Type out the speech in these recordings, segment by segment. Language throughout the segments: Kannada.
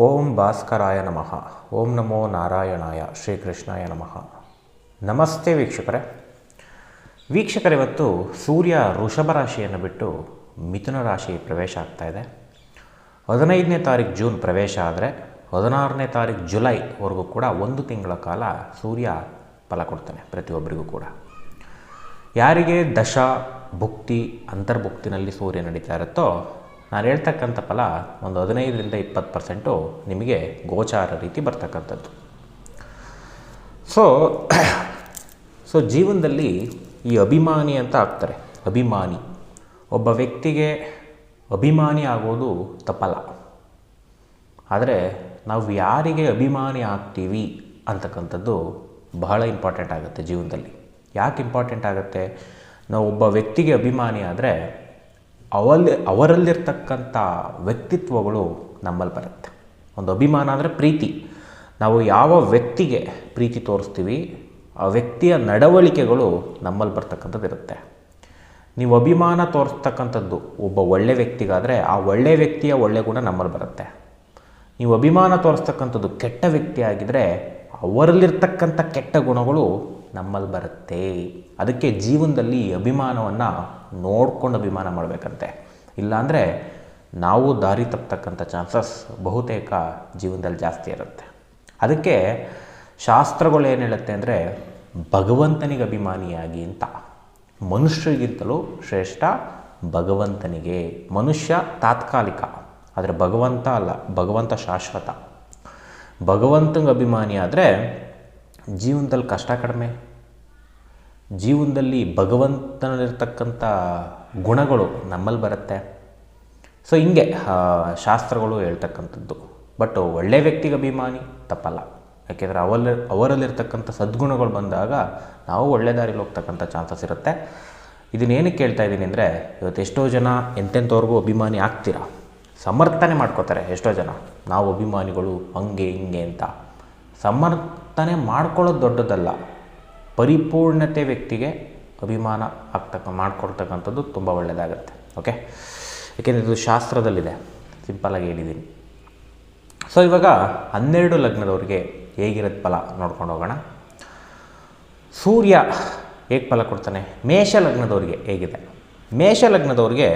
ಓಂ ಭಾಸ್ಕರಾಯ ನಮಃ. ಓಂ ನಮೋ ನಾರಾಯಣಾಯ ಶ್ರೀಕೃಷ್ಣಾಯ ನಮಃ. ನಮಸ್ತೆ ವೀಕ್ಷಕರೇ. ವೀಕ್ಷಕರ, ಇವತ್ತು ಸೂರ್ಯ ವೃಷಭ ರಾಶಿಯನ್ನು ಬಿಟ್ಟು ಮಿಥುನ ರಾಶಿ ಪ್ರವೇಶ ಆಗ್ತಾ ಇದೆ. ಹದಿನೈದನೇ ತಾರೀಕು ಜೂನ್ ಪ್ರವೇಶ ಆದರೆ ಹದಿನಾರನೇ ತಾರೀಕು ಜುಲೈವರೆಗೂ ಕೂಡ ಒಂದು ತಿಂಗಳ ಕಾಲ ಸೂರ್ಯ ಫಲ ಕೊಡ್ತಾನೆ ಪ್ರತಿಯೊಬ್ಬರಿಗೂ ಕೂಡ. ಯಾರಿಗೆ ದಶ, ಭುಕ್ತಿ, ಅಂತರ್ಭುಕ್ತಿನಲ್ಲಿ ಸೂರ್ಯ ನಡೀತಾ ಇರುತ್ತೋ ನಾನು ಹೇಳ್ತಕ್ಕಂಥ ಫಲ ಒಂದು ಹದಿನೈದರಿಂದ ಇಪ್ಪತ್ತು ಪರ್ಸೆಂಟು ನಿಮಗೆ ಗೋಚಾರ ರೀತಿ ಬರ್ತಕ್ಕಂಥದ್ದು. ಸೊ ಸೊ ಜೀವನದಲ್ಲಿ ಈ ಅಭಿಮಾನಿ ಅಂತ ಆಗ್ತಾರೆ. ಅಭಿಮಾನಿ. ಒಬ್ಬ ವ್ಯಕ್ತಿಗೆ ಅಭಿಮಾನಿ ಆಗೋದು ತಪ್ಪಲ್ಲ. ಆದರೆ ನಾವು ಯಾರಿಗೆ ಅಭಿಮಾನಿ ಆಗ್ತೀವಿ ಅಂತಕ್ಕಂಥದ್ದು ಬಹಳ ಇಂಪಾರ್ಟೆಂಟ್ ಆಗುತ್ತೆ ಜೀವನದಲ್ಲಿ. ಯಾಕೆ ಇಂಪಾರ್ಟೆಂಟ್ ಆಗುತ್ತೆ? ನಾವು ಒಬ್ಬ ವ್ಯಕ್ತಿಗೆ ಅಭಿಮಾನಿ ಆದರೆ ಅವಲ್ಲಿ, ಅವರಲ್ಲಿರ್ತಕ್ಕಂಥ ವ್ಯಕ್ತಿತ್ವಗಳು ನಮ್ಮಲ್ಲಿ ಬರುತ್ತೆ. ಒಂದು ಅಭಿಮಾನ ಅಂದರೆ ಪ್ರೀತಿ. ನಾವು ಯಾವ ವ್ಯಕ್ತಿಗೆ ಪ್ರೀತಿ ತೋರಿಸ್ತೀವಿ, ಆ ವ್ಯಕ್ತಿಯ ನಡವಳಿಕೆಗಳು ನಮ್ಮಲ್ಲಿ ಬರ್ತಕ್ಕಂಥದ್ದು ಇರುತ್ತೆ. ನೀವು ಅಭಿಮಾನ ತೋರಿಸ್ತಕ್ಕಂಥದ್ದು ಒಬ್ಬ ಒಳ್ಳೆ ವ್ಯಕ್ತಿಗಾದರೆ ಆ ಒಳ್ಳೆಯ ವ್ಯಕ್ತಿಯ ಒಳ್ಳೆ ಗುಣ ನಮ್ಮಲ್ಲಿ ಬರುತ್ತೆ. ನೀವು ಅಭಿಮಾನ ತೋರಿಸ್ತಕ್ಕಂಥದ್ದು ಕೆಟ್ಟ ವ್ಯಕ್ತಿ ಆಗಿದ್ದರೆ ಅವರಲ್ಲಿರ್ತಕ್ಕಂಥ ಕೆಟ್ಟ ಗುಣಗಳು ನಮ್ಮಲ್ಲಿ ಬರುತ್ತೆ. ಅದಕ್ಕೆ ಜೀವನದಲ್ಲಿ ಅಭಿಮಾನವನ್ನು ನೋಡ್ಕೊಂಡು ಅಭಿಮಾನ ಮಾಡಬೇಕಂತೆ. ಇಲ್ಲಾಂದರೆ ನಾವು ದಾರಿ ತಪ್ಪತಕ್ಕಂಥ ಚಾನ್ಸಸ್ ಬಹುತೇಕ ಜೀವನದಲ್ಲಿ ಜಾಸ್ತಿ ಇರುತ್ತೆ. ಅದಕ್ಕೆ ಶಾಸ್ತ್ರಗಳು ಏನು ಹೇಳುತ್ತೆ ಅಂದರೆ ಭಗವಂತನಿಗೆ ಅಭಿಮಾನಿಯಾಗಿ ಅಂತ. ಮನುಷ್ಯರಿಗಿಂತಲೂ ಶ್ರೇಷ್ಠ ಭಗವಂತನಿಗೆ. ಮನುಷ್ಯ ತಾತ್ಕಾಲಿಕ, ಆದರೆ ಭಗವಂತ ಅಲ್ಲ, ಭಗವಂತ ಶಾಶ್ವತ. ಭಗವಂತಂಗೆ ಅಭಿಮಾನಿ ಆದರೆ ಜೀವನದಲ್ಲಿ ಕಷ್ಟ ಕಡಿಮೆ, ಜೀವನದಲ್ಲಿ ಭಗವಂತನಲ್ಲಿರ್ತಕ್ಕಂಥ ಗುಣಗಳು ನಮ್ಮಲ್ಲಿ ಬರುತ್ತೆ. ಸೊ ಹಿಂಗೆ ಶಾಸ್ತ್ರಗಳು ಹೇಳ್ತಕ್ಕಂಥದ್ದು. ಬಟ್ ಒಳ್ಳೆ ವ್ಯಕ್ತಿಗೆ ಅಭಿಮಾನಿ ತಪ್ಪಲ್ಲ. ಯಾಕೆಂದರೆ ಅವಲ್ಲಿ, ಅವರಲ್ಲಿರ್ತಕ್ಕಂಥ ಸದ್ಗುಣಗಳು ಬಂದಾಗ ನಾವು ಒಳ್ಳೆ ದಾರಿಲಿ ಹೋಗ್ತಕ್ಕಂಥ ಚಾನ್ಸಸ್ ಇರುತ್ತೆ. ಇದನ್ನೇನಕ್ಕೆ ಹೇಳ್ತಾ ಇದ್ದೀನಿ ಅಂದರೆ, ಇವತ್ತು ಎಷ್ಟೋ ಜನ ಎಂತೆಂಥವ್ರಿಗೂ ಅಭಿಮಾನಿ ಆಗ್ತೀರಾ? ಸಮರ್ಥನೆ ಮಾಡ್ಕೋತಾರೆ ಎಷ್ಟೋ ಜನ. ನಾವು ಅಭಿಮಾನಿಗಳು ಹಂಗೆ, ಹಿಂಗೆ ಅಂತ. ಸಮರ್ಥನೆ ಮಾಡ್ಕೊಳ್ಳೋದು ದೊಡ್ಡದಲ್ಲ. ಪರಿಪೂರ್ಣತೆ ವ್ಯಕ್ತಿಗೆ ಅಭಿಮಾನ ಆಗ್ತಕ್ಕ ಮಾಡ್ಕೊಳ್ತಕ್ಕಂಥದ್ದು ತುಂಬ ಒಳ್ಳೆಯದಾಗುತ್ತೆ ಓಕೆ ಏಕೆಂದರೆ ಇದು ಶಾಸ್ತ್ರದಲ್ಲಿದೆ. ಸಿಂಪಲಾಗಿ ಹೇಳಿದ್ದೀನಿ ಸೊ ಇವಾಗ ಹನ್ನೆರಡು ಲಗ್ನದವ್ರಿಗೆ ಹೇಗಿರೋದು ಫಲ ನೋಡ್ಕೊಂಡು ಹೋಗೋಣ. ಸೂರ್ಯ ಹೇಗೆ ಫಲ ಕೊಡ್ತಾನೆ? ಮೇಷ ಲಗ್ನದವ್ರಿಗೆ ಹೇಗಿದೆ? ಮೇಷ ಲಗ್ನದವ್ರಿಗೆ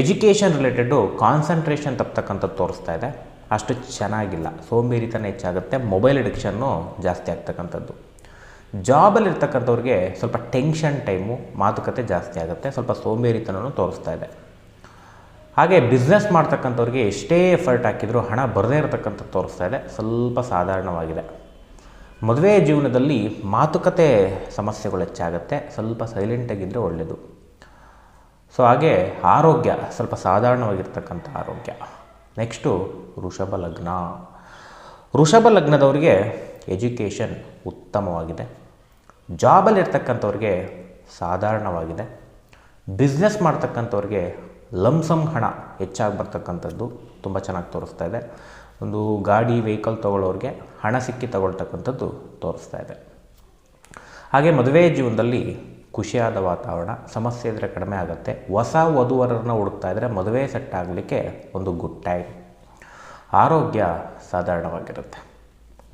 ಎಜುಕೇಷನ್ ರಿಲೇಟೆಡು ಕಾನ್ಸಂಟ್ರೇಷನ್ ತಪ್ಪತಕ್ಕಂಥದ್ದು ತೋರಿಸ್ತಾ ಇದೆ. ಅಷ್ಟು ಚೆನ್ನಾಗಿಲ್ಲ. ಸೋಂಬೇರಿತನ ಹೆಚ್ಚಾಗುತ್ತೆ. ಮೊಬೈಲ್ ಅಡಿಕ್ಷನ್ನು ಜಾಸ್ತಿ ಆಗ್ತಕ್ಕಂಥದ್ದು. ಜಾಬಲ್ಲಿ ಇರ್ತಕ್ಕಂಥವ್ರಿಗೆ ಸ್ವಲ್ಪ ಟೆನ್ಷನ್ ಟೈಮು ಮಾತುಕತೆ ಜಾಸ್ತಿ ಆಗುತ್ತೆ. ಸ್ವಲ್ಪ ಸೋಂಬೇರಿತನೂ ತೋರಿಸ್ತಾ ಇದೆ. ಹಾಗೆ ಬಿಸ್ನೆಸ್ ಮಾಡ್ತಕ್ಕಂಥವ್ರಿಗೆ ಎಷ್ಟೇ ಎಫರ್ಟ್ ಹಾಕಿದರೂ ಹಣ ಬರದೇ ಇರತಕ್ಕಂಥದ್ದು ತೋರಿಸ್ತಾ ಇದೆ. ಸ್ವಲ್ಪ ಸಾಧಾರಣವಾಗಿದೆ. ಮದುವೆ ಜೀವನದಲ್ಲಿ ಮಾತುಕತೆ ಸಮಸ್ಯೆಗಳು ಹೆಚ್ಚಾಗುತ್ತೆ. ಸ್ವಲ್ಪ ಸೈಲೆಂಟಾಗಿದ್ದರೆ ಒಳ್ಳೆಯದು ಸೊ ಹಾಗೆ ಆರೋಗ್ಯ ಸ್ವಲ್ಪ ಸಾಧಾರಣವಾಗಿರ್ತಕ್ಕಂಥ ಆರೋಗ್ಯ. ನೆಕ್ಸ್ಟು ವೃಷಭ ಲಗ್ನ. ವೃಷಭ ಲಗ್ನದವರಿಗೆ ಎಜುಕೇಷನ್ ಉತ್ತಮವಾಗಿದೆ. ಜಾಬಲ್ಲಿರ್ತಕ್ಕಂಥವ್ರಿಗೆ ಸಾಧಾರಣವಾಗಿದೆ. ಬಿಸ್ನೆಸ್ ಮಾಡ್ತಕ್ಕಂಥವ್ರಿಗೆ ಲಂಸಮ್ ಹಣ ಹೆಚ್ಚಾಗಿ ಬರ್ತಕ್ಕಂಥದ್ದು ತುಂಬ ಚೆನ್ನಾಗಿ ತೋರಿಸ್ತಾ ಇದೆ. ಒಂದು ಗಾಡಿ ವೆಹಿಕಲ್ ತೊಗೊಳ್ಳೋರಿಗೆ ಹಣ ಸಿಕ್ಕಿ ತಗೊಳ್ತಕ್ಕಂಥದ್ದು ತೋರಿಸ್ತಾ ಇದೆ. ಹಾಗೆ ಮದುವೆ ಜೀವನದಲ್ಲಿ ಖುಷಿಯಾದ ವಾತಾವರಣ, ಸಮಸ್ಯೆ ಇದ್ದರೆ ಕಡಿಮೆ ಆಗುತ್ತೆ. ಹೊಸ ವಧುವರನ್ನು ಹುಡುಕ್ತಾ ಇದ್ದರೆ ಮದುವೆ ಸೆಟ್ ಆಗಲಿಕ್ಕೆ ಒಂದು ಗುಡ್ ಟೈಮ್ ಆರೋಗ್ಯ ಸಾಧಾರಣವಾಗಿರುತ್ತೆ.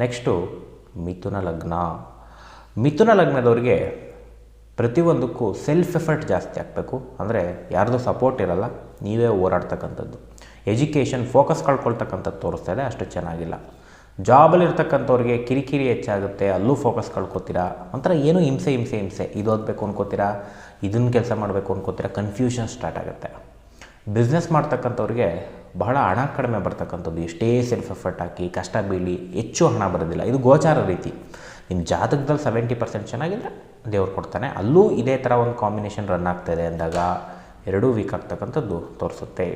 ನೆಕ್ಸ್ಟು ಮಿಥುನ ಲಗ್ನ. ಮಿಥುನ ಲಗ್ನದವರಿಗೆ ಪ್ರತಿಯೊಂದಕ್ಕೂ ಸೆಲ್ಫ್ ಎಫರ್ಟ್ ಜಾಸ್ತಿ ಆಗಬೇಕು. ಅಂದರೆ ಯಾರ್ದು ಸಪೋರ್ಟ್ ಇರಲ್ಲ, ನೀವೇ ಹೋರಾಡ್ತಕ್ಕಂಥದ್ದು. ಎಜುಕೇಷನ್ ಫೋಕಸ್ ಕಳ್ಕೊಳ್ತಕ್ಕಂಥದ್ದು ತೋರಿಸ್ತಾ ಇದೆ, ಅಷ್ಟು ಚೆನ್ನಾಗಿಲ್ಲ. ಜಾಬಲ್ಲಿ ಇರ್ತಕ್ಕಂಥವ್ರಿಗೆ ಕಿರಿಕಿರಿ ಹೆಚ್ಚಾಗುತ್ತೆ, ಅಲ್ಲೂ ಫೋಕಸ್ ಕಳ್ಕೊತೀರಾ? ಒಂಥರ ಏನು ಹಿಂಸೆ ಹಿಂಸೆ ಹಿಂಸೆ. ಇದು ಓದಬೇಕು ಅನ್ಕೋತೀರಾ? ಇದನ್ನು ಕೆಲಸ ಮಾಡಬೇಕು ಅನ್ಕೋತೀರಾ? ಕನ್ಫ್ಯೂಷನ್ ಸ್ಟಾರ್ಟ್ ಆಗುತ್ತೆ. ಬಿಸ್ನೆಸ್ ಮಾಡ್ತಕ್ಕಂಥವ್ರಿಗೆ ಬಹಳ ಹಣ ಕಡಿಮೆ ಬರ್ತಕ್ಕಂಥದ್ದು. ಎಷ್ಟೇ ಸೆಲ್ಫ್ ಎಫರ್ಟ್ ಹಾಕಿ, ಕಷ್ಟ ಬೀಳಿ, ಹೆಚ್ಚು ಹಣ ಬರೋದಿಲ್ಲ. ಇದು ಗೋಚಾರ ರೀತಿ. ನಿಮ್ಮ ಜಾತಕದಲ್ಲಿ ಸೆವೆಂಟಿ ಪರ್ಸೆಂಟ್ ಚೆನ್ನಾಗಿದ್ದರೆ ದೇವ್ರು ಕೊಡ್ತಾನೆ. ಅಲ್ಲೂ ಇದೇ ಥರ ಒಂದು ಕಾಂಬಿನೇಷನ್ ರನ್ ಆಗ್ತಾಯಿದೆ ಅಂದಾಗ ಎರಡೂ ವೀಕ್ ಆಗ್ತಕ್ಕಂಥದ್ದು ತೋರಿಸುತ್ತೆ.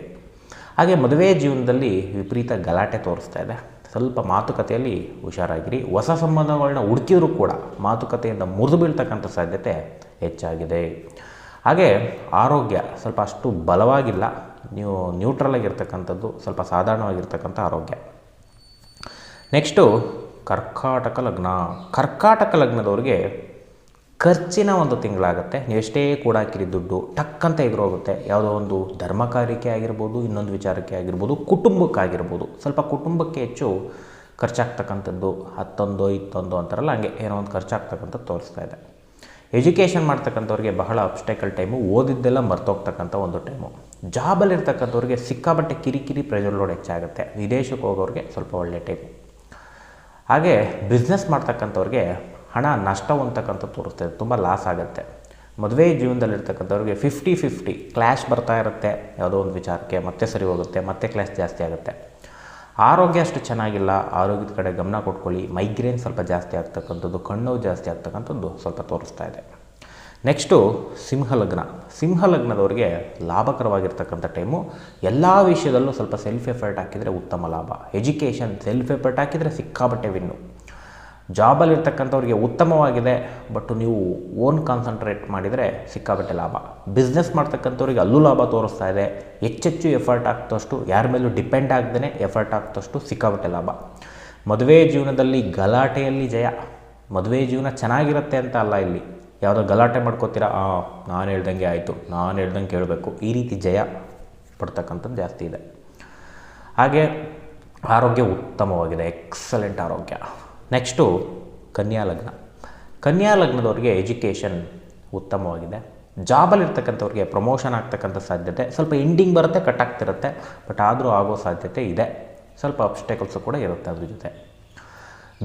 ಹಾಗೆ ಮದುವೆ ಜೀವನದಲ್ಲಿ ವಿಪರೀತ ಗಲಾಟೆ ತೋರಿಸ್ತಾ ಇದೆ. ಸ್ವಲ್ಪ ಮಾತುಕತೆಯಲ್ಲಿ ಹುಷಾರಾಗಿರಿ. ಹೊಸ ಸಂಬಂಧಗಳನ್ನ ಹುಡುಕಿದ್ರೂ ಕೂಡ ಮಾತುಕತೆಯಿಂದ ಮುರಿದು ಬೀಳ್ತಕ್ಕಂಥ ಸಾಧ್ಯತೆ ಹೆಚ್ಚಾಗಿದೆ. ಹಾಗೆ ಆರೋಗ್ಯ ಸ್ವಲ್ಪ ಅಷ್ಟು ಬಲವಾಗಿಲ್ಲ. ನೀವು ನ್ಯೂಟ್ರಲ್ ಆಗಿರ್ತಕ್ಕಂಥದ್ದು ಸ್ವಲ್ಪ ಸಾಧಾರಣವಾಗಿರ್ತಕ್ಕಂಥ ಆರೋಗ್ಯ. ನೆಕ್ಸ್ಟು ಕರ್ಕಾಟಕ ಲಗ್ನ. ಕರ್ಕಾಟಕ ಲಗ್ನದವ್ರಿಗೆ ಖರ್ಚಿನ ಒಂದು ತಿಂಗಳಾಗುತ್ತೆ. ಎಷ್ಟೇ ಕೂಡ ಹಾಕಿರಿ ದುಡ್ಡು ಟಕ್ ಅಂತ ಎದುರೋಗುತ್ತೆ. ಯಾವುದೋ ಒಂದು ಧರ್ಮ ಕಾರ್ಯಕ್ಕೆ ಆಗಿರ್ಬೋದು, ಇನ್ನೊಂದು ವಿಚಾರಕ್ಕೆ ಆಗಿರ್ಬೋದು, ಕುಟುಂಬಕ್ಕಾಗಿರ್ಬೋದು. ಸ್ವಲ್ಪ ಕುಟುಂಬಕ್ಕೆ ಹೆಚ್ಚು ಖರ್ಚಾಗ್ತಕ್ಕಂಥದ್ದು, ಹತ್ತೊಂದು, ಇತ್ತೊಂದು ಅಂತಾರಲ್ಲ, ಹಂಗೆ ಏನೋ ಒಂದು ಖರ್ಚಾಗ್ತಕ್ಕಂಥದ್ದು ತೋರಿಸ್ತಾ ಇದೆ. ಎಜುಕೇಷನ್ ಮಾಡ್ತಕ್ಕಂಥವ್ರಿಗೆ ಬಹಳ ಅಬ್ಸ್ಟೆಕಲ್ ಟೈಮು ಓದಿದ್ದೆಲ್ಲ ಮರ್ತೋಗ್ತಕ್ಕಂಥ ಒಂದು ಟೈಮು ಜಾಬಲ್ಲಿರ್ತಕ್ಕಂಥವ್ರಿಗೆ ಸಿಕ್ಕಾಬಟ್ಟೆ ಕಿರಿಕಿರಿ ಪ್ರೆಷರ್ ಲೋಡ್ ಹೆಚ್ಚಾಗುತ್ತೆ. ವಿದೇಶಕ್ಕೆ ಹೋಗೋರಿಗೆ ಸ್ವಲ್ಪ ಒಳ್ಳೆ ಟೈಮು ಹಾಗೆ ಬಿಸ್ನೆಸ್ ಮಾಡ್ತಕ್ಕಂಥವ್ರಿಗೆ ಹಣ ನಷ್ಟ ಅಂತಕ್ಕಂಥ ತೋರಿಸ್ತದೆ ತುಂಬ ಲಾಸ್ ಆಗುತ್ತೆ. ಮದುವೆ ಜೀವನದಲ್ಲಿರ್ತಕ್ಕಂಥವ್ರಿಗೆ ಫಿಫ್ಟಿ ಫಿಫ್ಟಿ ಕ್ಲ್ಯಾಶ್ ಬರ್ತಾ ಇರುತ್ತೆ. ಯಾವುದೋ ಒಂದು ವಿಚಾರಕ್ಕೆ ಮತ್ತೆ ಸರಿ ಹೋಗುತ್ತೆ, ಮತ್ತೆ ಕ್ಲ್ಯಾಶ್ ಜಾಸ್ತಿ ಆಗುತ್ತೆ. ಆರೋಗ್ಯ ಅಷ್ಟು ಚೆನ್ನಾಗಿಲ್ಲ. ಆರೋಗ್ಯದ ಕಡೆ ಗಮನ ಕೊಟ್ಕೊಳ್ಳಿ. ಮೈಗ್ರೇನ್ ಸ್ವಲ್ಪ ಜಾಸ್ತಿ ಆಗ್ತಕ್ಕಂಥದ್ದು, ಕಣ್ಣು ಜಾಸ್ತಿ ಆಗ್ತಕ್ಕಂಥದ್ದು ಸ್ವಲ್ಪ ತೋರಿಸ್ತಾ ಇದೆ. ನೆಕ್ಸ್ಟು ಸಿಂಹಲಗ್ನ. ಸಿಂಹಲಗ್ನದವ್ರಿಗೆ ಲಾಭಕರವಾಗಿರ್ತಕ್ಕಂಥ ಟೈಮು ಎಲ್ಲ ವಿಷಯದಲ್ಲೂ ಸ್ವಲ್ಪ ಸೆಲ್ಫ್ ಎಫರ್ಟ್ ಹಾಕಿದರೆ ಉತ್ತಮ ಲಾಭ. ಎಜುಕೇಷನ್ ಸೆಲ್ಫ್ ಎಫರ್ಟ್ ಹಾಕಿದರೆ ಸಿಕ್ಕಾಬಟ್ಟೆ ವಿನ್ನು ಜಾಬಲ್ಲಿರ್ತಕ್ಕಂಥವ್ರಿಗೆ ಉತ್ತಮವಾಗಿದೆ ಬಟ್ ನೀವು ಓನ್ ಕಾನ್ಸಂಟ್ರೇಟ್ ಮಾಡಿದರೆ ಸಿಕ್ಕಾಬಟ್ಟೆ ಲಾಭ. ಬಿಸ್ನೆಸ್ ಮಾಡ್ತಕ್ಕಂಥವ್ರಿಗೆ ಅಲ್ಲೂ ಲಾಭ ತೋರಿಸ್ತಾ ಇದೆ. ಹೆಚ್ಚೆಚ್ಚು ಎಫರ್ಟ್ ಆಗ್ತಷ್ಟು, ಯಾರ ಮೇಲೂ ಡಿಪೆಂಡ್ ಆಗದೇ ಎಫರ್ಟ್ ಆಗ್ತಷ್ಟು ಸಿಕ್ಕಾಬಟ್ಟೆ ಲಾಭ. ಮದುವೆ ಜೀವನದಲ್ಲಿ ಗಲಾಟೆಯಲ್ಲಿ ಜಯ. ಮದುವೆ ಜೀವನ ಚೆನ್ನಾಗಿರುತ್ತೆ ಅಂತ ಅಲ್ಲ ಇಲ್ಲಿ. ಯಾವುದೋ ಗಲಾಟೆ ಮಾಡ್ಕೋತೀರಾ, ಆ, ನಾನು ಹೇಳ್ದಂಗೆ ಆಯಿತು, ನಾನು ಹೇಳ್ದಂಗೆ ಕೇಳಬೇಕು. ಈ ರೀತಿ ಜಯ ಪಡ್ತಕ್ಕಂಥದ್ದು ಜಾಸ್ತಿ ಇದೆ. ಹಾಗೆ ಆರೋಗ್ಯ ಉತ್ತಮವಾಗಿದೆ ಎಕ್ಸಲೆಂಟ್ ಆರೋಗ್ಯ. ನೆಕ್ಸ್ಟು ಕನ್ಯಾ ಲಗ್ನ. ಕನ್ಯಾ ಲಗ್ನದವ್ರಿಗೆ ಎಜುಕೇಷನ್ ಉತ್ತಮವಾಗಿದೆ. ಜಾಬಲ್ಲಿರ್ತಕ್ಕಂಥವ್ರಿಗೆ ಪ್ರಮೋಷನ್ ಆಗ್ತಕ್ಕಂಥ ಸಾಧ್ಯತೆ, ಸ್ವಲ್ಪ ಎಂಡಿಂಗ್ ಬರುತ್ತೆ ಕಟ್ ಆಗ್ತಿರುತ್ತೆ ಬಟ್ ಆದರೂ ಆಗೋ ಸಾಧ್ಯತೆ ಇದೆ. ಸ್ವಲ್ಪ ಅಬ್ಸ್ಟೇಕಲ್ಸು ಕೂಡ ಇರುತ್ತೆ ಅದ್ರ ಜೊತೆ.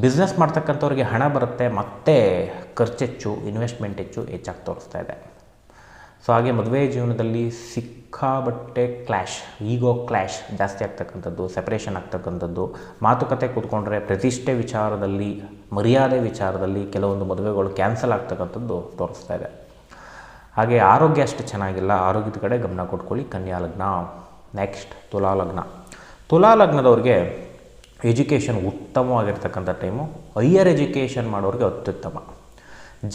ಬಿಸ್ನೆಸ್ ಮಾಡ್ತಕ್ಕಂಥವ್ರಿಗೆ ಹಣ ಬರುತ್ತೆ, ಮತ್ತೆ ಖರ್ಚೆಚ್ಚು ಇನ್ವೆಸ್ಟ್ಮೆಂಟ್ ಹೆಚ್ಚು ಹೆಚ್ಚಾಗಿ ತೋರಿಸ್ತಾ ಇದೆ. ಸೊ ಹಾಗೆ ಮದುವೆ ಜೀವನದಲ್ಲಿ ಸಿಕ್ಕಾಬಟ್ಟೆ ಕ್ಲ್ಯಾಶ್ ಈಗೋ ಕ್ಲ್ಯಾಶ್ ಜಾಸ್ತಿ ಆಗ್ತಕ್ಕಂಥದ್ದು ಸೆಪ್ರೇಷನ್ ಆಗ್ತಕ್ಕಂಥದ್ದು. ಮಾತುಕತೆ ಕೂತ್ಕೊಂಡ್ರೆ ಪ್ರತಿಷ್ಠೆ ವಿಚಾರದಲ್ಲಿ, ಮರ್ಯಾದೆ ವಿಚಾರದಲ್ಲಿ ಕೆಲವೊಂದು ಮದುವೆಗಳು ಕ್ಯಾನ್ಸಲ್ ಆಗ್ತಕ್ಕಂಥದ್ದು ತೋರಿಸ್ತಾ ಇದೆ. ಹಾಗೆ ಆರೋಗ್ಯ ಅಷ್ಟು ಚೆನ್ನಾಗಿಲ್ಲ, ಆರೋಗ್ಯದ ಕಡೆ ಗಮನ ಕೊಟ್ಕೊಳ್ಳಿ. ಕನ್ಯಾ ಲಗ್ನ ನೆಕ್ಸ್ಟ್ ತುಲಾ ಲಗ್ನ. ತುಲಾ ಲಗ್ನದವ್ರಿಗೆ ಎಜುಕೇಷನ್ ಉತ್ತಮವಾಗಿರ್ತಕ್ಕಂಥ ಟೈಮು ಹೈಯರ್ ಎಜುಕೇಷನ್ ಮಾಡೋರಿಗೆ ಅತ್ಯುತ್ತಮ.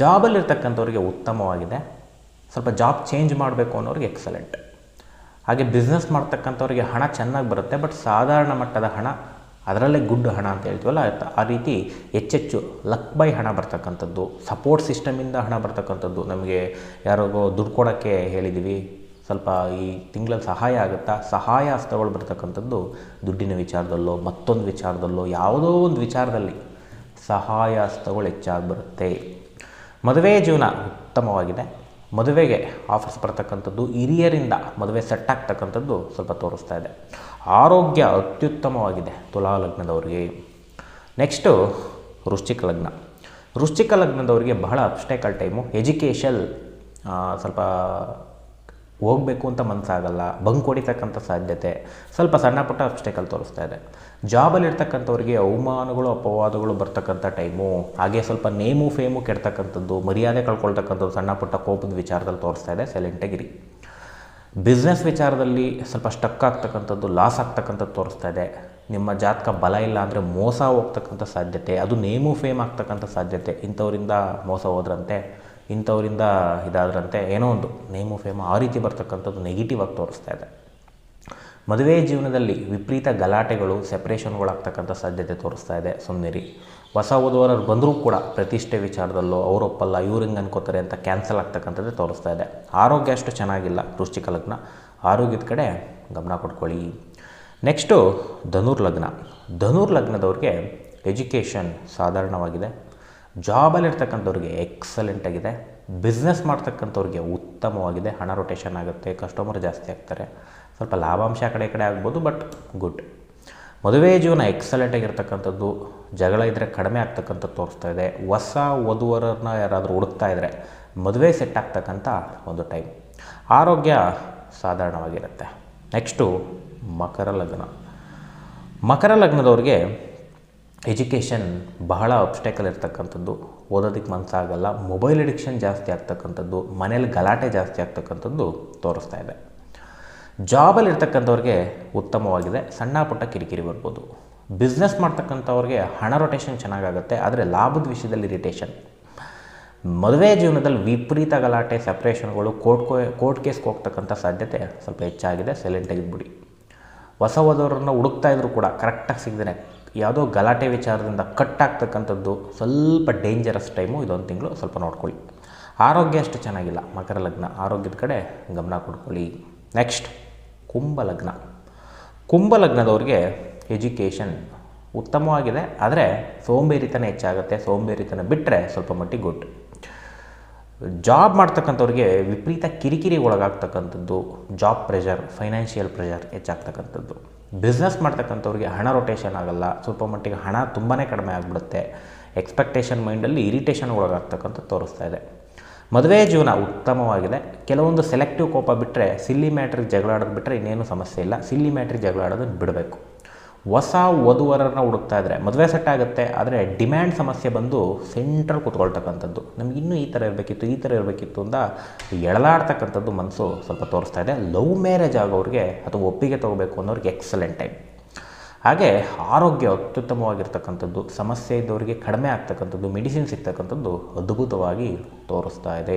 ಜಾಬಲ್ಲಿರ್ತಕ್ಕಂಥವ್ರಿಗೆ ಉತ್ತಮವಾಗಿದೆ. ಸ್ವಲ್ಪ ಜಾಬ್ ಚೇಂಜ್ ಮಾಡಬೇಕು ಅನ್ನೋರಿಗೆ ಎಕ್ಸಲೆಂಟ್ ಹಾಗೆ ಬಿಸ್ನೆಸ್ ಮಾಡ್ತಕ್ಕಂಥವ್ರಿಗೆ ಹಣ ಚೆನ್ನಾಗಿ ಬರುತ್ತೆ ಬಟ್ ಸಾಧಾರಣ ಮಟ್ಟದ ಹಣ, ಅದರಲ್ಲೇ ಗುಡ್ ಹಣ ಅಂತ ಹೇಳ್ತೀವಲ್ಲ ಆ ರೀತಿ ಹೆಚ್ಚೆಚ್ಚು ಲಕ್ ಬೈ ಹಣ ಬರ್ತಕ್ಕಂಥದ್ದು ಸಪೋರ್ಟ್ ಸಿಸ್ಟಮಿಂದ ಹಣ ಬರ್ತಕ್ಕಂಥದ್ದು. ನಮಗೆ ಯಾರಿಗೋ ದುಡ್ಡು ಕೊಡೋಕ್ಕೆ ಹೇಳಿದ್ದೀವಿ ಸ್ವಲ್ಪ ಈ ತಿಂಗಳಲ್ಲಿ ಸಹಾಯ ಆಗುತ್ತಾ? ಸಹಾಯ ಹಸ್ತಗಳು ಬರ್ತಕ್ಕಂಥದ್ದು ದುಡ್ಡಿನ ವಿಚಾರದಲ್ಲೋ, ಮತ್ತೊಂದು ವಿಚಾರದಲ್ಲೋ, ಯಾವುದೋ ಒಂದು ವಿಚಾರದಲ್ಲಿ ಸಹಾಯ ಹಸ್ತಗಳು ಹೆಚ್ಚಾಗಿ ಬರುತ್ತೆ. ಮದುವೆ ಜೀವನ ಉತ್ತಮವಾಗಿದೆ. ಮದುವೆಗೆ ಆಫರ್ಸ್ ಬರ್ತಕ್ಕಂಥದ್ದು, ಹಿರಿಯರಿಂದ ಮದುವೆ ಸೆಟ್ ಆಗ್ತಕ್ಕಂಥದ್ದು ಸ್ವಲ್ಪ ತೋರಿಸ್ತಾ ಇದೆ. ಆರೋಗ್ಯ ಅತ್ಯುತ್ತಮವಾಗಿದೆ ತುಲಾ ಲಗ್ನದವರಿಗೆ. ನೆಕ್ಸ್ಟು ವೃಶ್ಚಿಕ ಲಗ್ನ. ವೃಶ್ಚಿಕ ಲಗ್ನದವರಿಗೆ ಬಹಳ ಅಪ್ಸ್ಟೇಕಲ್ ಟೈಮು ಎಜುಕೇಷಲ್ ಸ್ವಲ್ಪ ಹೋಗಬೇಕು ಅಂತ ಮನಸ್ಸಾಗಲ್ಲ ಬಂಕ್ ಹೊಡಿತಕ್ಕಂಥ ಸಾಧ್ಯತೆ. ಸ್ವಲ್ಪ ಸಣ್ಣ ಪುಟ್ಟ ಅಬ್ಸ್ಟೇಕಲ್ ತೋರಿಸ್ತಾ ಇದೆ. ಜಾಬಲ್ಲಿರ್ತಕ್ಕಂಥವ್ರಿಗೆ ಅವಮಾನಗಳು, ಅಪವಾದಗಳು ಬರ್ತಕ್ಕಂಥ ಟೈಮು ಹಾಗೆ ಸ್ವಲ್ಪ ನೇಮು ಫೇಮು ಕೆಡ್ತಕ್ಕಂಥದ್ದು, ಮರ್ಯಾದೆ ಕಳ್ಕೊಳ್ತಕ್ಕಂಥದ್ದು ಸಣ್ಣ ಪುಟ್ಟ ಕೋಪದ ವಿಚಾರದಲ್ಲಿ ತೋರಿಸ್ತಾ ಇದೆ ಸೈಲೆಂಟಾಗಿರಿ. ಬಿಸ್ನೆಸ್ ವಿಚಾರದಲ್ಲಿ ಸ್ವಲ್ಪ ಸ್ಟಕ್ ಆಗ್ತಕ್ಕಂಥದ್ದು ಲಾಸ್ ಆಗ್ತಕ್ಕಂಥದ್ದು ತೋರಿಸ್ತಾ ಇದೆ. ನಿಮ್ಮ ಜಾತಕ ಬಲ ಇಲ್ಲ ಅಂದರೆ ಮೋಸ ಹೋಗ್ತಕ್ಕಂಥ ಸಾಧ್ಯತೆ, ಅದು ನೇಮು ಫೇಮ್ ಆಗ್ತಕ್ಕಂಥ ಸಾಧ್ಯತೆ. ಇಂಥವರಿಂದ ಮೋಸ ಹೋದ್ರಂತೆ ಇಂಥವರಿಂದ ಇದಾದ್ರಂತೆ ಏನೋ ಒಂದು ನೇಮು ಫೇಮ ಆ ರೀತಿ ಬರ್ತಕ್ಕಂಥದ್ದು ನೆಗೆಟಿವ್ ಆಗಿ ತೋರಿಸ್ತಾ ಇದೆ. ಮದುವೆ ಜೀವನದಲ್ಲಿ ವಿಪರೀತ ಗಲಾಟೆಗಳು ಸೆಪ್ರೇಷನ್ಗಳಾಗ್ತಕ್ಕಂಥ ಸಾಧ್ಯತೆ ತೋರಿಸ್ತಾ ಇದೆ ಸುಮ್ಮನಿರಿ ಹೊಸ ಓದುವರರು ಬಂದರೂ ಕೂಡ ಪ್ರತಿಷ್ಠೆ ವಿಚಾರದಲ್ಲೋ ಅವರೊಪ್ಪಲ್ಲ ಇವ್ರು ಹಿಂಗೆ ಅನ್ಕೋತಾರೆ ಅಂತ ಕ್ಯಾನ್ಸಲ್ ಆಗ್ತಕ್ಕಂಥದ್ದೇ ತೋರಿಸ್ತಾ ಇದೆ. ಆರೋಗ್ಯ ಅಷ್ಟು ಚೆನ್ನಾಗಿಲ್ಲ ವೃಶ್ಚಿಕ ಲಗ್ನ. ಆರೋಗ್ಯದ ಕಡೆ ಗಮನ ಕೊಟ್ಕೊಳ್ಳಿ. ನೆಕ್ಸ್ಟು ಧನುರ್ ಲಗ್ನ ಧನುರ್ ಲಗ್ನದವ್ರಿಗೆ ಎಜುಕೇಷನ್ ಸಾಧಾರಣವಾಗಿದೆ. ಜಾಬಲ್ಲಿರ್ತಕ್ಕಂಥವ್ರಿಗೆ ಎಕ್ಸಲೆಂಟ್ ಆಗಿದೆ. ಬಿಸ್ನೆಸ್ ಮಾಡ್ತಕ್ಕಂಥವ್ರಿಗೆ ಉತ್ತಮವಾಗಿದೆ. ಹಣ ರೊಟೇಷನ್ ಆಗುತ್ತೆ ಕಸ್ಟಮರ್ ಜಾಸ್ತಿ ಆಗ್ತಾರೆ. ಸ್ವಲ್ಪ ಲಾಭಾಂಶ ಆ ಕಡೆ ಕಡೆ ಆಗ್ಬೋದು ಬಟ್ ಗುಡ್ ಮದುವೆ ಜೀವನ ಎಕ್ಸಲೆಂಟ್ ಆಗಿರ್ತಕ್ಕಂಥದ್ದು. ಜಗಳ ಇದ್ದರೆ ಕಡಿಮೆ ಆಗ್ತಕ್ಕಂಥದ್ದು ತೋರಿಸ್ತಾ ಇದೆ. ಹೊಸ ವಧುವರನ್ನ ಯಾರಾದರೂ ಹುಡುಕ್ತಾ ಇದ್ದರೆ ಮದುವೆ ಸೆಟ್ ಆಗ್ತಕ್ಕಂಥ ಒಂದು ಟೈಮ್ ಆರೋಗ್ಯ ಸಾಧಾರಣವಾಗಿರುತ್ತೆ. ನೆಕ್ಸ್ಟು ಮಕರ ಲಗ್ನ. ಮಕರ ಲಗ್ನದವ್ರಿಗೆ ಎಜುಕೇಷನ್ ಬಹಳ ಅಬ್ಸ್ಟೆಕಲ್ ಇರ್ತಕ್ಕಂಥದ್ದು. ಓದೋದಕ್ಕೆ ಮನಸ್ಸಾಗಲ್ಲ ಮೊಬೈಲ್ ಅಡಿಕ್ಷನ್ ಜಾಸ್ತಿ ಆಗ್ತಕ್ಕಂಥದ್ದು. ಮನೇಲಿ ಗಲಾಟೆ ಜಾಸ್ತಿ ಆಗ್ತಕ್ಕಂಥದ್ದು ತೋರಿಸ್ತಾ ಇದೆ. ಜಾಬಲ್ಲಿ ಇರ್ತಕ್ಕಂಥವ್ರಿಗೆ ಉತ್ತಮವಾಗಿದೆ. ಸಣ್ಣ ಪುಟ್ಟ ಕಿರಿಕಿರಿ ಬರ್ಬೋದು. ಬಿಸ್ನೆಸ್ ಮಾಡ್ತಕ್ಕಂಥವ್ರಿಗೆ ಹಣ ರೊಟೇಷನ್ ಚೆನ್ನಾಗಾಗುತ್ತೆ. ಆದರೆ ಲಾಭದ ವಿಷಯದಲ್ಲಿ ಇರಿಟೇಷನ್ ಮದುವೆ ಜೀವನದಲ್ಲಿ ವಿಪರೀತ ಗಲಾಟೆ ಸೆಪ್ರೇಷನ್ಗಳು ಕೋರ್ಟ್ ಕೋರ್ಟ್ ಕೇಸ್ಗೆ ಹೋಗ್ತಕ್ಕಂಥ ಸಾಧ್ಯತೆ ಸ್ವಲ್ಪ ಹೆಚ್ಚಾಗಿದೆ. ಸೈಲೆಂಟಾಗಿದ್ಬಿಡಿ ಹೊಸ ಹೋದವ್ರನ್ನ ಹುಡುಕ್ತಾ ಇದ್ರು ಕೂಡ ಕರೆಕ್ಟಾಗಿ ಸಿಗದೇ ಯಾವುದೋ ಗಲಾಟೆ ವಿಚಾರದಿಂದ ಕಟ್ ಆಗ್ತಕ್ಕಂಥದ್ದು ಸ್ವಲ್ಪ ಡೇಂಜರಸ್ ಟೈಮು ಇದೊಂದು ತಿಂಗಳು ಸ್ವಲ್ಪ ನೋಡ್ಕೊಳ್ಳಿ. ಆರೋಗ್ಯ ಅಷ್ಟು ಚೆನ್ನಾಗಿಲ್ಲ. ಮಕರ ಲಗ್ನ, ಆರೋಗ್ಯದ ಕಡೆ ಗಮನ ಕೊಡ್ಕೊಳ್ಳಿ. ನೆಕ್ಸ್ಟ್ ಕುಂಭ ಲಗ್ನ. ಕುಂಭ ಲಗ್ನದವ್ರಿಗೆ ಎಜುಕೇಷನ್ ಉತ್ತಮವಾಗಿದೆ, ಆದರೆ ಸೋಂಬೇರಿತನ ಹೆಚ್ಚಾಗುತ್ತೆ. ಸೋಂಬೇರಿತನ ಬಿಟ್ಟರೆ ಸ್ವಲ್ಪ ಮಟ್ಟಿಗೆ ಗುಡ್ ಜಾಬ್ ಮಾಡ್ತಕ್ಕಂಥವ್ರಿಗೆ ವಿಪರೀತ ಕಿರಿಕಿರಿ ಒಳಗಾಗ್ತಕ್ಕಂಥದ್ದು. ಜಾಬ್ ಪ್ರೆಷರ್ ಫೈನಾನ್ಷಿಯಲ್ ಪ್ರೆಷರ್ ಹೆಚ್ಚಾಗ್ತಕ್ಕಂಥದ್ದು. ಬಿಸ್ನೆಸ್ ಮಾಡ್ತಕ್ಕಂಥವ್ರಿಗೆ ಹಣ ರೊಟೇಷನ್ ಆಗಲ್ಲ, ಸ್ವಲ್ಪ ಮಟ್ಟಿಗೆ ಹಣ ತುಂಬಾ ಕಡಿಮೆ ಆಗಿಬಿಡುತ್ತೆ. ಎಕ್ಸ್ಪೆಕ್ಟೇಷನ್ ಮೈಂಡಲ್ಲಿ ಇರಿಟೇಷನ್ ಒಳಗಾಗ್ತಕ್ಕಂಥ ತೋರಿಸ್ತಾ ಇದೆ. ಮದುವೆ ಜೀವನ ಉತ್ತಮವಾಗಿದೆ. ಕೆಲವೊಂದು ಸೆಲೆಕ್ಟಿವ್ ಕೋಪ ಬಿಟ್ಟರೆ ಸಿಲ್ಲಿ ಮ್ಯಾಟ್ರಿಗೆ ಜಗಳ ಆಡೋದು ಬಿಟ್ಟರೆ ಇನ್ನೇನು ಸಮಸ್ಯೆ ಇಲ್ಲ. ಸಿಲ್ಲಿ ಮ್ಯಾಟ್ರಿಗೆ ಜಗಳ ಆಡೋದನ್ನು ಬಿಡಬೇಕು. ಹೊಸ ವಧುವರನ್ನ ಹುಡುಕ್ತಾ ಇದ್ದರೆ ಮದುವೆ ಸೆಟ್ ಆಗುತ್ತೆ, ಆದರೆ ಡಿಮ್ಯಾಂಡ್ ಸಮಸ್ಯೆ ಬಂದು ಸೆಂಟ್ರಲ್ ಕೂತ್ಕೊಳ್ತಕ್ಕಂಥದ್ದು. ನಮ್ಗೆ ಇನ್ನೂ ಈ ಥರ ಇರಬೇಕಿತ್ತು, ಈ ಥರ ಇರಬೇಕಿತ್ತು ಅಂತ ಎಳಲಾಡ್ತಕ್ಕಂಥದ್ದು ಮನಸ್ಸು ಸ್ವಲ್ಪ ತೋರಿಸ್ತಾ ಇದೆ. ಲವ್ ಮ್ಯಾರೇಜ್ ಆಗೋರಿಗೆ ಅಥವಾ ಒಪ್ಪಿಗೆ ತೊಗೋಬೇಕು ಅನ್ನೋರಿಗೆ ಎಕ್ಸಲೆಂಟ್ ಟೈಮ್ ಹಾಗೆ ಆರೋಗ್ಯ ಅತ್ಯುತ್ತಮವಾಗಿರ್ತಕ್ಕಂಥದ್ದು, ಸಮಸ್ಯೆ ಇದ್ದವರಿಗೆ ಕಡಿಮೆ ಆಗ್ತಕ್ಕಂಥದ್ದು ಮೆಡಿಸಿನ್ ಸಿಗ್ತಕ್ಕಂಥದ್ದು ಅದ್ಭುತವಾಗಿ ತೋರಿಸ್ತಾ ಇದೆ.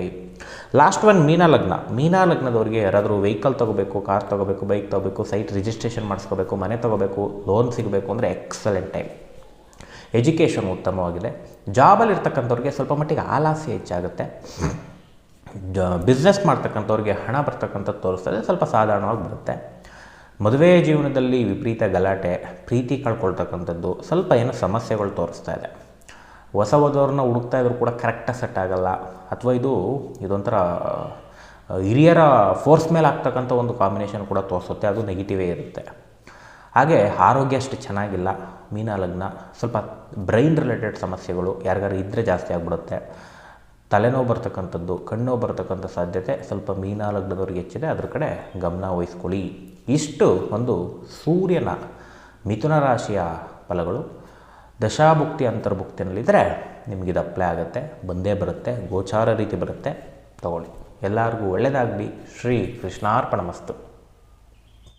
ಲಾಸ್ಟ್ ಒನ್ ಮೀನಾ ಲಗ್ನ. ಮೀನಾ ಲಗ್ನದವರಿಗೆ ಯಾರಾದರೂ ವೆಹಿಕಲ್ ತೊಗೋಬೇಕು ಕಾರ್ ತೊಗೋಬೇಕು ಬೈಕ್ ತೊಗೋಬೇಕು ಸೈಟ್ ರಿಜಿಸ್ಟ್ರೇಷನ್ ಮಾಡಿಸ್ಕೋಬೇಕು, ಮನೆ ತೊಗೋಬೇಕು ಲೋನ್ ಸಿಗಬೇಕು ಅಂದರೆ ಎಕ್ಸಲೆಂಟ್ ಟೈಮ್ ಎಜುಕೇಷನ್ ಉತ್ತಮವಾಗಿದೆ. ಜಾಬಲ್ಲಿರ್ತಕ್ಕಂಥವ್ರಿಗೆ ಸ್ವಲ್ಪ ಮಟ್ಟಿಗೆ ಆಲಾಸೆ ಹೆಚ್ಚಾಗುತ್ತೆ. ಬಿಸ್ನೆಸ್ ಮಾಡ್ತಕ್ಕಂಥವ್ರಿಗೆ ಹಣ ಬರ್ತಕ್ಕಂಥದ್ದು ತೋರಿಸ್ತದೆ ಸ್ವಲ್ಪ ಸಾಧಾರಣವಾಗಿ ಬರುತ್ತೆ. ಮದುವೆ ಜೀವನದಲ್ಲಿ ವಿಪರೀತ ಗಲಾಟೆ, ಪ್ರೀತಿ ಕಳ್ಕೊಳ್ತಕ್ಕಂಥದ್ದು, ಸ್ವಲ್ಪ ಏನೋ ಸಮಸ್ಯೆಗಳು ತೋರಿಸ್ತಾ ಇದೆ. ಹೊಸ ಹೋದವ್ರನ್ನ ಹುಡುಕ್ತಾ ಇದ್ರು ಕೂಡ ಕರೆಕ್ಟಾಗಿ ಸೆಟ್ ಆಗಲ್ಲ. ಅಥವಾ ಇದು, ಇದೊಂಥರ, ಹಿರಿಯರ ಫೋರ್ಸ್ ಮೇಲೆ ಆಗ್ತಕ್ಕಂಥ ಒಂದು ಕಾಂಬಿನೇಷನ್ ಕೂಡ ತೋರಿಸುತ್ತೆ, ಅದು ನೆಗೆಟಿವೇ ಇರುತ್ತೆ. ಹಾಗೆ ಆರೋಗ್ಯ ಅಷ್ಟು ಚೆನ್ನಾಗಿಲ್ಲ, ಮೀನ ಲಗ್ನ, ಸ್ವಲ್ಪ ಬ್ರೈನ್ ರಿಲೇಟೆಡ್ ಸಮಸ್ಯೆಗಳು ಯಾರಿಗಾರು ಇದ್ದರೆ ಜಾಸ್ತಿ ಆಗಿಬಿಡುತ್ತೆ. ತಲೆನೋವು ಬರ್ತಕ್ಕಂಥದ್ದು, ಕಣ್ಣೋ ಬರ್ತಕ್ಕಂಥ ಸಾಧ್ಯತೆ ಸ್ವಲ್ಪ ಮೀನಾ ಲಗ್ನದವ್ರಿಗೆ ಹೆಚ್ಚಿದೆ, ಅದ್ರ ಕಡೆ ಗಮನ ವಹಿಸ್ಕೊಳ್ಳಿ. ಇಷ್ಟು ಒಂದು ಸೂರ್ಯನ ಮಿಥುನ ರಾಶಿಯ ಫಲಗಳು. ದಶಾಭುಕ್ತಿ, ಅಂತರ್ಭುಕ್ತಿನಲ್ಲಿದ್ದರೆ ಇದು ಅಪ್ಲೈ ಆಗುತ್ತೆ, ಬಂದೇ ಬರುತ್ತೆ, ಗೋಚಾರ ರೀತಿ ಬರುತ್ತೆ. ತಗೊಳ್ಳಿ. ಎಲ್ಲರಿಗೂ ಒಳ್ಳೆಯದಾಗಲಿ ಶ್ರೀ ಕೃಷ್ಣಾರ್ಪಣ ಮಸ್ತು.